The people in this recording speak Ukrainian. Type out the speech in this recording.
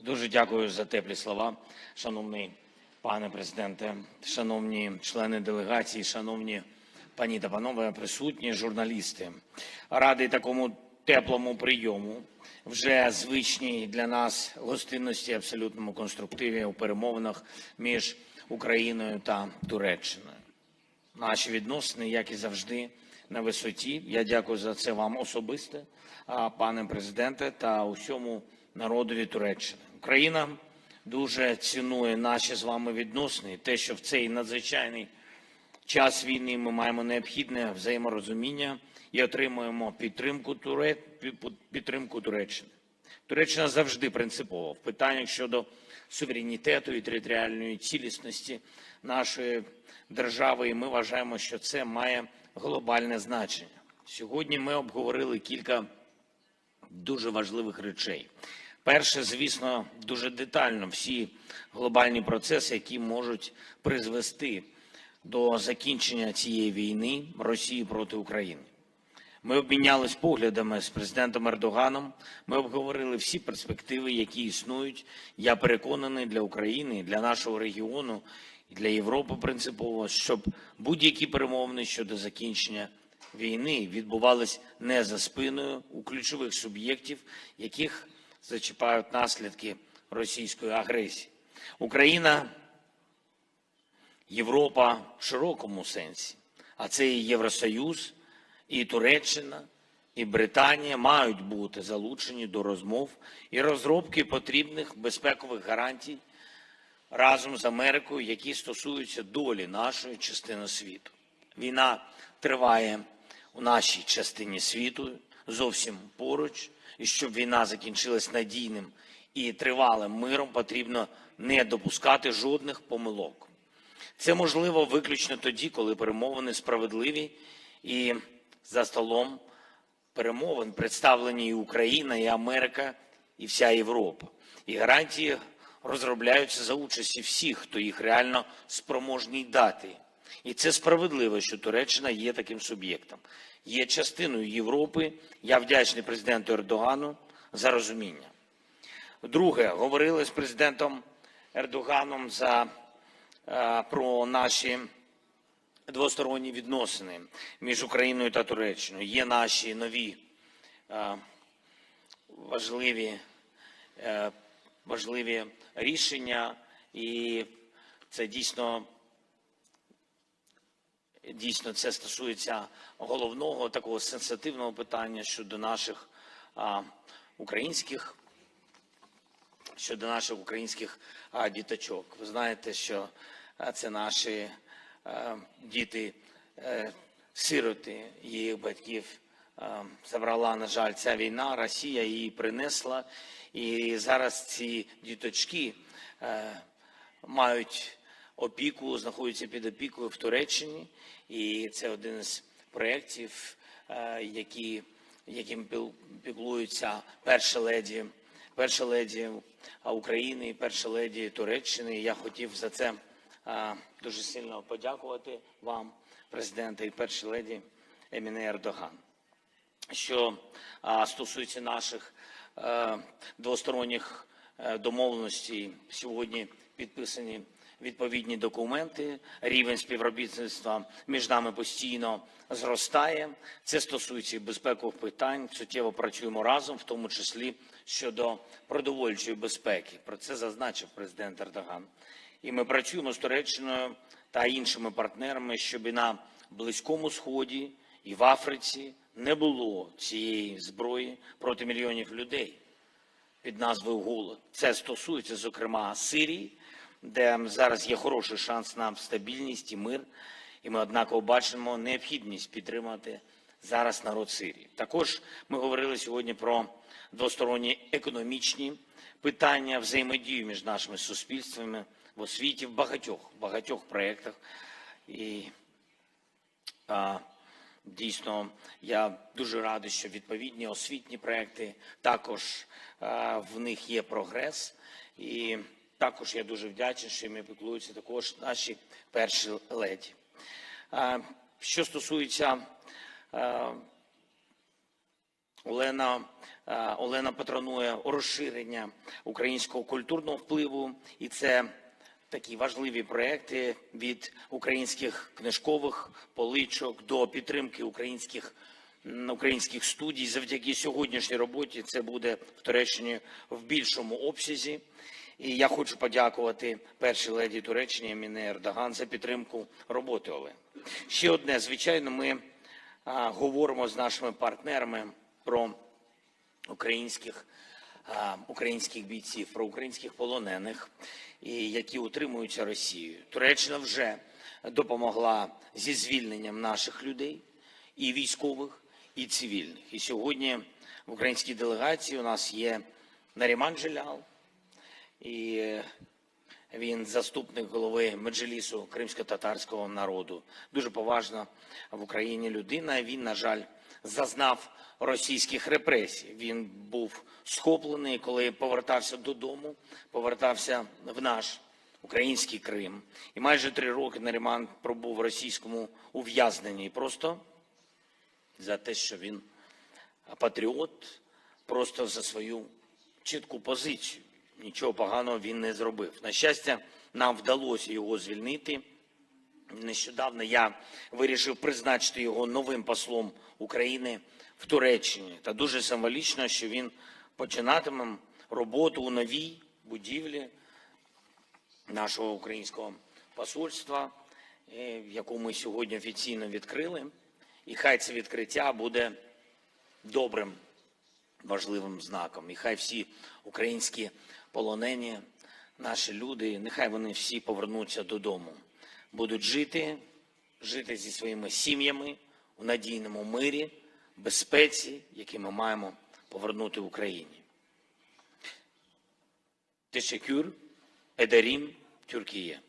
Дуже дякую за теплі слова, шановний пане президенте, шановні члени делегації, шановні пані та панове, присутні журналісти. Радий такому теплому прийому, вже звичній для нас гостинності, абсолютному конструктиві у перемовинах між Україною та Туреччиною. Наші відносини, як і завжди, на висоті. Я дякую за це вам особисто, пане президенте, та усьому народові Туреччини. Україна дуже цінує наші з вами відносини. Те, що в цей надзвичайний час війни ми маємо необхідне взаєморозуміння і отримуємо підтримку Туре... підтримку Туреччини. Туреччина завжди принципова в питаннях щодо суверенітету і територіальної цілісності нашої держави, і ми вважаємо, що це має глобальне значення. Сьогодні ми обговорили кілька дуже важливих речей. Перше, звісно, дуже детально всі глобальні процеси, які можуть призвести до закінчення цієї війни Росії проти України. Ми обмінялись поглядами з президентом Ердоганом. Ми обговорили всі перспективи, які існують. Я переконаний для України, для нашого регіону і для Європи принципово, щоб будь-які перемовини щодо закінчення війни відбувались не за спиною у ключових суб'єктів, яких зачіпають наслідки російської агресії. Україна Європа в широкому сенсі, а це і Євросоюз, і Туреччина, і Британія мають бути залучені до розмов і розробки потрібних безпекових гарантій разом з Америкою, які стосуються долі нашої частини світу. Війна триває у нашій частині світу зовсім поруч, і щоб війна закінчилась надійним і тривалим миром, потрібно не допускати жодних помилок. Це можливо виключно тоді, коли перемовини справедливі і за столом перемовин представлені і Україна, і Америка, і вся Європа. І гарантії розробляються за участі всіх, хто їх реально спроможний дати. І це справедливо, що Туреччина є таким суб'єктом, є частиною Європи. Я вдячний президенту Ердогану за розуміння. Друге, говорили з президентом Ердоганом за, е, про наші двосторонні відносини між Україною та Туреччиною. Є наші нові е, важливі, е, важливі рішення, і це дійсно Дійсно, це стосується головного такого сенситивного питання щодо наших а, українських щодо наших українських а, діточок. Ви знаєте, що це наші а, діти, е, сироти, їх батьків а, забрала, на жаль, ця війна. Росія її принесла, і зараз ці діточки е, мають опіку, знаходяться під опікою в Туреччині, і це один з проєктів, е, які, яким піклуються перша леді, перша леді України перша леді Туреччини. Я хотів за це е, дуже сильно подякувати вам, президенте і першій леді Еміне Ердоган. Що стосується наших е, двосторонніх е, домовленостей, сьогодні підписані відповідні документи. Рівень співробітництва між нами постійно зростає. Це стосується і безпекових питань. Суттєво працюємо разом, в тому числі щодо продовольчої безпеки. Про це зазначив президент Ердоган. І ми працюємо з Туреччиною та іншими партнерами, щоб на Близькому Сході і в Африці не було цієї зброї проти мільйонів людей під назвою голод. Це стосується, зокрема, Сирії, де зараз є хороший шанс на стабільність і мир. І ми однаково бачимо необхідність підтримати зараз народ Сирії. Також ми говорили сьогодні про двосторонні економічні питання, взаємодію між нашими суспільствами в освіті в багатьох багатьох проєктах. І а, Дійсно, я дуже радий, що відповідні освітні проекти також в них є прогрес. І також я дуже вдячний, що ми піклуються також наші перші леді. Що стосується Олена, Олена патронує розширення українського культурного впливу, і це такі важливі проекти від українських книжкових поличок до підтримки українських українських студій. Завдяки сьогоднішній роботі це буде в Туреччині в більшому обсязі. І я хочу подякувати першій леді Туреччини Еміне Ердоган за підтримку роботи Олени. Ще одне, звичайно, ми а, говоримо з нашими партнерами про українських, а, українських бійців, про українських полонених, і які утримуються Росією. Туреччина вже допомогла зі звільненням наших людей, і військових, і цивільних. І сьогодні в українській делегації у нас є Наріман Джелял, і е, він заступник голови Меджлісу кримсько-татарського народу. Дуже поважна в Україні людина. Він, на жаль, зазнав російських репресій. Він був схоплений, коли повертався додому, повертався в наш український Крим. І майже три роки Наріман пробув в російському ув'язненні. Просто за те, що він патріот, просто за свою чітку позицію. Нічого поганого він не зробив. На щастя, нам вдалося його звільнити. Нещодавно я вирішив призначити його новим послом України в Туреччині. Та дуже символічно, що він починатиме роботу у новій будівлі нашого українського посольства, е, яку ми сьогодні офіційно відкрили. І хай це відкриття буде добрим, важливим знаком. І хай всі українські полонені, наші люди, нехай вони всі повернуться додому, будуть жити, жити зі своїми сім'ями у надійному мирі, безпеці, який ми маємо повернути Україні. Teşekkür ederim Türkiye.